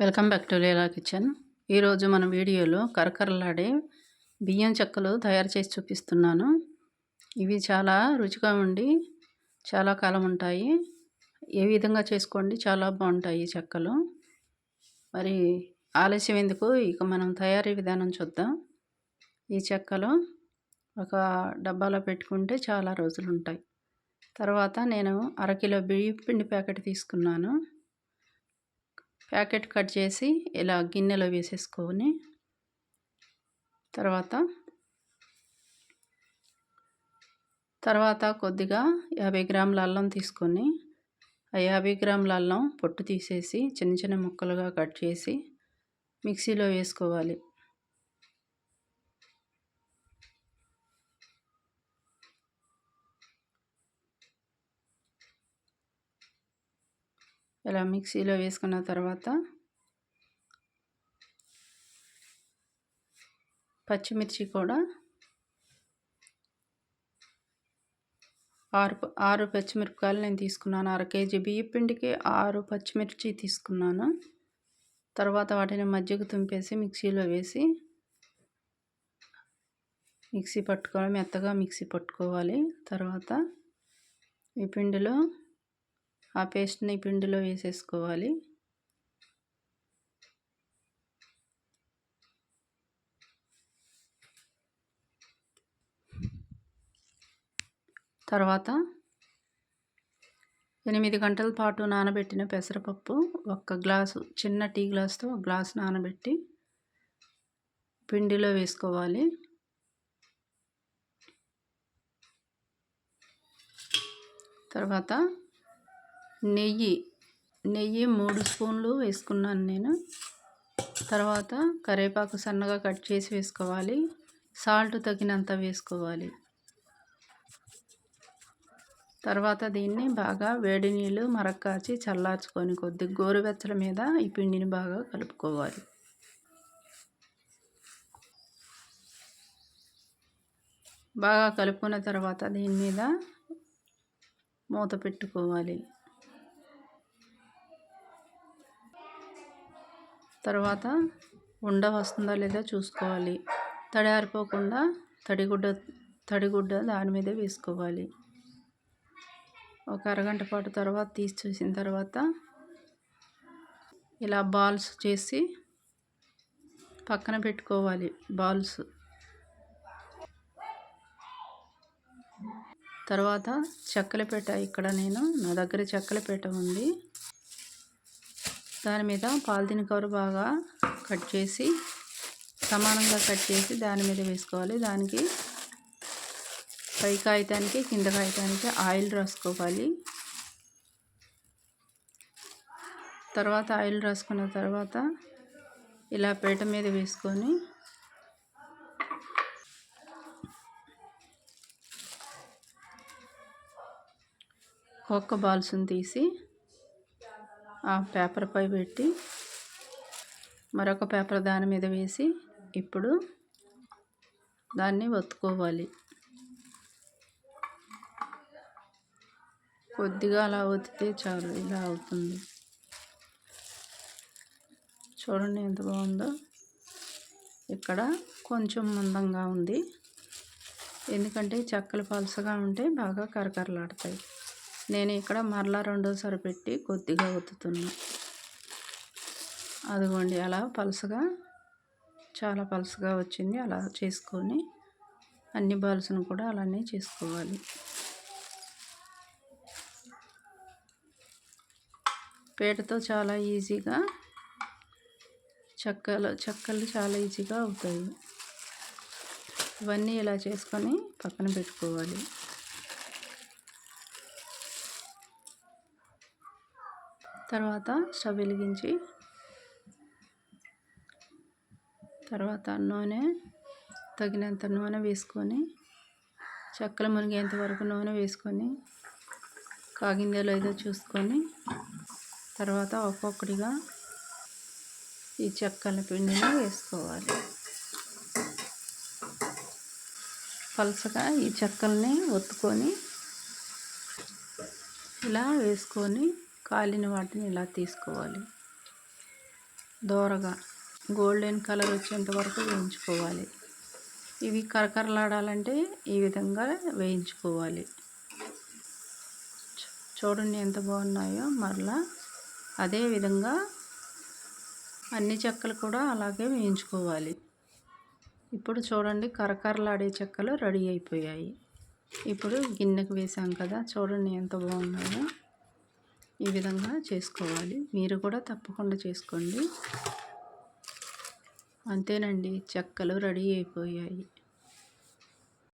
Welcome back to Leela kitchen. ఈరోజు మన వీడియోలో కరకరలాడే బియ్యం చెక్కలు తయారు చేసి చూపిస్తున్నాను. ఇవి చాలా రుచిగా ఉండి చాలా కాలం ఉంటాయి. ఏ విధంగా చేసుకోండి చాలా బాగుంటాయి ఈ చెక్కలు. మరి ఆలస్యం ఎందుకు? ఇక మనం తయారీ విధానం చూద్దాం. ఈ చెక్కలు ఒక డబ్బాలో పెట్టుకుంటే చాలా రోజులు ఉంటాయి. తర్వాత నేను అరకిలో బియ్యం పిండి ప్యాకెట్ తీసుకున్నాను. ప్యాకెట్ కట్ చేసి ఇలా గిన్నెలో వేసేసుకొని తర్వాత తర్వాత కొద్దిగా యాభై గ్రాముల అల్లం తీసుకొని ఆ యాభై గ్రాముల అల్లం పొట్టు తీసేసి చిన్న చిన్న ముక్కలుగా కట్ చేసి మిక్సీలో వేసుకోవాలి. ఇలా మిక్సీలో వేసుకున్న తర్వాత పచ్చిమిర్చి కూడా ఆరు ఆరు పచ్చిమిరపకాయలు నేను తీసుకున్నాను. అర కేజీ బియ్య పిండికి ఆరు పచ్చిమిర్చి తీసుకున్నాను. తర్వాత వాటిని మజ్జిగ తుంపేసి మిక్సీలో వేసి మిక్సీ పట్టుకోవాలి. మెత్తగా మిక్సీ పట్టుకోవాలి. తర్వాత ఈ పిండిలో ఆ పేస్ట్ని పిండిలో వేసేసుకోవాలి. తర్వాత ఎనిమిది గంటల పాటు నానబెట్టిన పెసరపప్పు ఒక్క గ్లాసు చిన్న టీ గ్లాస్తో ఒక గ్లాస్ నానబెట్టి పిండిలో వేసుకోవాలి. తర్వాత నెయ్యి నెయ్యి మూడు స్పూన్లు వేసుకున్నాను నేను. తర్వాత కరివేపాకు సన్నగా కట్ చేసి వేసుకోవాలి. సాల్ట్ తగినంత వేసుకోవాలి. తర్వాత దీన్ని బాగా వేడి నీళ్ళు మరక్కాచి చల్లార్చుకొని కొద్ది గోరువెచ్చల మీద ఈ పిండిని బాగా కలుపుకోవాలి. బాగా కలుపుకున్న తర్వాత దీని మీద మూత పెట్టుకోవాలి. తర్వాత ఉండ వస్తుందా లేదా చూసుకోవాలి. తడి ఆరిపోకుండా తడిగుడ్డ తడిగుడ్డ దాని మీద వేసుకోవాలి. ఒక అరగంట పాటు తర్వాత తీసి చూసిన తర్వాత ఇలా బాల్స్ చేసి పక్కన పెట్టుకోవాలి బాల్స్. తర్వాత చెక్కల పెట్ట ఇక్కడ నేను నా దగ్గర చెక్కల పెట్ట ఉంది. దాని మీద పాలిథిన్ కవర్ బాగా కట్ చేసి సమానంగా కట్ చేసి దాని మీద వేసుకోవాలి. దానికి పై కాగితానికి కింద కాగితానికి ఆయిల్ రాసుకోవాలి. తర్వాత ఆయిల్ రాసుకున్న తర్వాత ఇలా పేట మీద వేసుకొని ఒక్క బాల్స్ని తీసి ఆ పేపర్పై పెట్టి మరొక పేపర్ దాని మీద వేసి ఇప్పుడు దాన్ని ఒత్తుకోవాలి. కొద్దిగా అలా ఒత్తితే చాలు ఇలా అవుతుంది. చూడండి ఎంత బాగుందో. ఇక్కడ కొంచెం మందంగా ఉంది. ఎందుకంటే చెక్కలు పలసగా ఉంటే బాగా కరకరలాడతాయి. నేను ఇక్కడ మరలా రెండోసారి పెట్టి కొద్దిగా ఒత్తుతున్నా. అదిగోండి అలా పలుసగా చాలా పలుసగా వచ్చింది. అలా చేసుకొని అన్ని బాల్స్ను కూడా అలానే చేసుకోవాలి. పేటతో చాలా ఈజీగా చెక్కలు చెక్కలు చాలా ఈజీగా అవుతాయి. ఇవన్నీ ఇలా చేసుకొని పక్కన పెట్టుకోవాలి. తర్వాత స్టవ్ వెలిగించి తర్వాత నూనె తగినంత నూనె వేసుకొని చెక్కలు మునిగేంత వరకు నూనె వేసుకొని కాగిందో లేదో చూసుకొని తర్వాత ఒక్కొక్కటిగా ఈ చెక్కల పిండిని వేసుకోవాలి. పలసగా ఈ చెక్కల్ని ఒత్తుకొని ఇలా వేసుకొని కాలిన వాటిని ఇలా తీసుకోవాలి. దోరగా గోల్డెన్ కలర్ వచ్చేంత వరకు వేయించుకోవాలి. ఇవి కరకరలాడాలంటే ఈ విధంగా వేయించుకోవాలి. చూడండి ఎంత బాగున్నాయో. మరలా అదే విధంగా అన్ని చెక్కలు కూడా అలాగే వేయించుకోవాలి. ఇప్పుడు చూడండి కరకరలాడే చెక్కలు రెడీ అయిపోయాయి. ఇప్పుడు గిన్నెకు వేసాం కదా. చూడండి ఎంత బాగున్నాయో. ఈ విధంగా చేసుకోవాలి. మీరు కూడా తప్పకుండా చేసుకోండి. అంతేనండి. చెక్కలు రెడీ అయిపోయాయి.